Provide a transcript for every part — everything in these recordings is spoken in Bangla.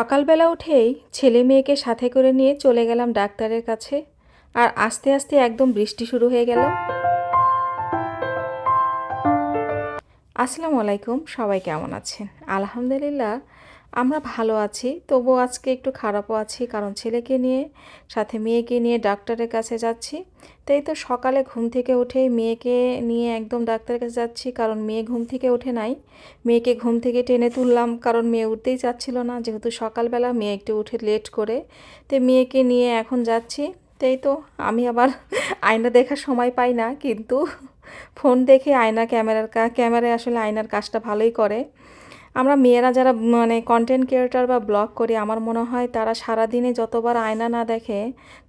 সকালবেলা উঠেই ছেলে মেয়েকে সাথে করে নিয়ে চলে গেলাম ডাক্তারের কাছে। আর আস্তে আস্তে একদম বৃষ্টি শুরু হয়ে গেল। আসসালামু আলাইকুম, সবাই কেমন আছেন? আলহামদুলিল্লাহ আমরা ভালো আছি তবু আজকে একটু খারাপও আছি, কারণ ছেলেকে নিয়ে, সাথে মেয়েকে নিয়ে ডাক্তারের কাছে যাচ্ছি। তাই তো সকালে ঘুম থেকে উঠে মেয়েকে নিয়ে একদম ডাক্তারের কাছে যাচ্ছি, কারণ মেয়ে ঘুম থেকে ওঠে নাই। মেয়েকে ঘুম থেকে টেনে তুললাম, কারণ মেয়ে উঠতেই চাচ্ছিল না, যেহেতু সকালবেলা মেয়ে একটু উঠে লেট করে। তো মেয়েকে নিয়ে এখন যাচ্ছি, তাই তো আমি আবার আয়না দেখার সময় পাই না, কিন্তু ফোন দেখে আয়না ক্যামেরার ক্যামেরায় আসলে আয়নার কাজটা ভালোই করে। আমরা মেয়েরা যারা মানে কন্টেন্ট ক্রিয়েটার বা ব্লগ করি, আমার মনে হয় তারা সারাদিনে যতবার আয়না না দেখে,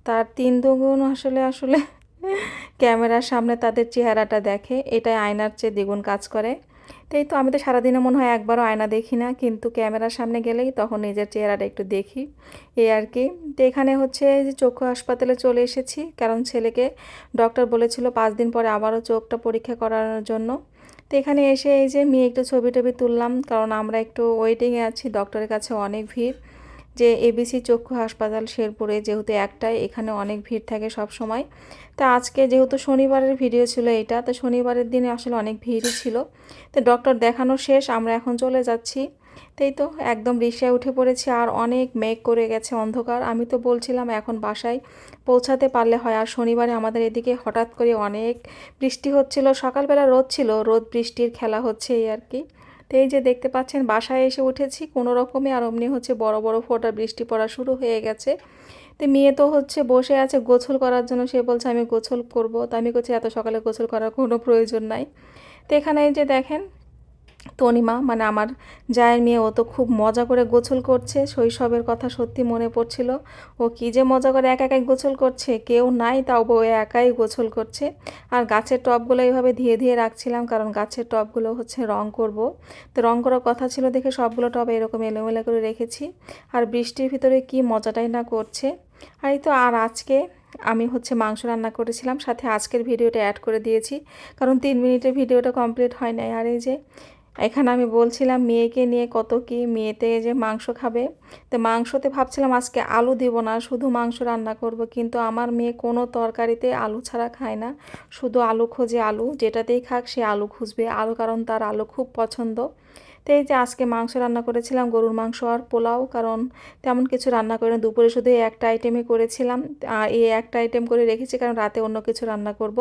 তার তিন দুগুণ আসলে আসলে ক্যামেরার সামনে তাদের চেহারাটা দেখে, এটাই আয়নার চেয়ে দ্বিগুণ কাজ করে। তাই তো আমি তো সারাদিনে মনে হয় একবারও আয়না দেখি না, কিন্তু ক্যামেরার সামনে গেলেই তখন নিজের চেহারাটা একটু দেখি, এই আর কি। তো এখানে হচ্ছে যে চক্ষু হাসপাতালে চলে এসেছি, কারণ ছেলেকে ডক্টর বলেছিল পাঁচ দিন পরে আবারও চোখটা পরীক্ষা করানোর জন্য। তো এখানে এসে এই যে মেয়ে একটু ছবি টবি তুললাম, কারণ আমরা একটু ওয়েটিংয়ে আছি ডক্টরের কাছে অনেক ভিড়। যে এবিসি চক্ষু হাসপাতাল শেরপুরে যেহেতু একটাই, এখানে অনেক ভিড় থাকে সব সময় তা আজকে যেহেতু শনিবারের ভিডিও ছিল এটা, তো শনিবারের দিনে আসলে অনেক ভিড়ই ছিল। তো ডক্টর দেখানো শেষ, আমরা এখন চলে যাচ্ছি। তাই তো একদম রিক্সায় উঠে পড়েছি আর অনেক মেঘ করে গেছে অন্ধকার। আমি তো বলছিলাম এখন বাসায় পৌঁছাতে পারলে হয়। আর শনিবারে আমাদের এদিকে হঠাৎ করে অনেক বৃষ্টি হচ্ছিল। সকালবেলা রোদ ছিল, রোদ বৃষ্টির খেলা হচ্ছে এই আর কি। তো এই যে দেখতে পাচ্ছেন বাসায় এসে উঠেছি। কোনো রকমে আর অমনি হচ্ছে বড় বড় ফোটা বৃষ্টি পড়া শুরু হয়ে গেছে। তো মেয়ে তো হচ্ছে বসে আছে গোছল করার জন্য। সে বলছে, আমি গোছল করব। তো আমি করছি এত সকালে গোছল করার কোনো প্রয়োজন নাই। তো এখানে যে দেখেন তনিমা মানে আমার জায়ের মেয়ে, ও তো খুব মজা করে গোছল করছে। শৈশবের কথা সত্যি মনে পড়ছিল। ও কী যে মজা করে একা একাই গোছল করছে। কেউ নাই, তাও ও একাই গোছল করছে। আর গাছের টবগুলো এইভাবে ধীরে ধীরে রাখছিলাম, কারণ গাছের টবগুলো হচ্ছে রং করব। তো রং করার কথা ছিল দেখে সবগুলো টব এরকম এলোমেলো করে রেখেছি। আর বৃষ্টির ভিতরে কি মজাটাই না করছে। আর এই তো, আর আজকে আমি হচ্ছে মাংস রান্না করেছিলাম, সাথে আজকের ভিডিওটা অ্যাড করে দিয়েছি। কারণ তিন মিনিটের ভিডিওটা কমপ্লিট হয় নাই। আর এই যে এখানে আমি বলছিলাম, মেয়েকে নিয়ে কত কি মেয়েতে যে মাংস খাবে? তো মাংসতে ভাবছিলাম আজকে আলু দিব না, শুধু মাংস রান্না করব, কিন্তু আমার মেয়ে কোনো তরকারিতে আলু ছাড়া খায় না। শুধু আলু খোঁজে আলু, যেটাতেই খাক সে আলু খুঁজবে। আলু কারণ তার আলু খুব পছন্দ। তো এই যে আজকে মাংস রান্না করেছিলাম, গরুর মাংস আর পোলাও, কারণ তেমন কিছু রান্না করে না দুপুরে শুধু এই একটা আইটেমই করেছিলাম। আর এই একটা আইটেম করে রেখেছি, কারণ রাতে অন্য কিছু রান্না করব।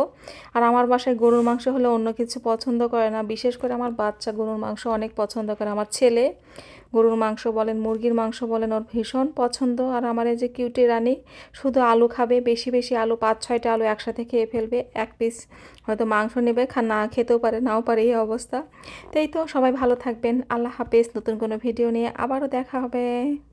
আর আমার বাসায় গরুর মাংস হলে অন্য কিছু পছন্দ করে না। বিশেষ করে আমার বাচ্চা গরুর মাংস অনেক পছন্দ করে। আমার ছেলে গরুর মাংস বলেন, মুরগির মাংস বলেন, ওর ভীষণ পছন্দ। আর আমার এই যে কিউটি রানী, শুধু আলু খাবে, বেশি বেশি আলু, পাঁচ, ছয়টা আলু একসাথে খেয়ে ফেলবে, এক পিস হয়তো মাংস নেবে, খা, না খেতেও পারে, নাও পারে এই অবস্থা। তাই তো, সবাই ভালো থাকবেন। আল্লাহ হাফেজ। নতুন কোনো ভিডিও নিয়ে আবারও দেখা হবে।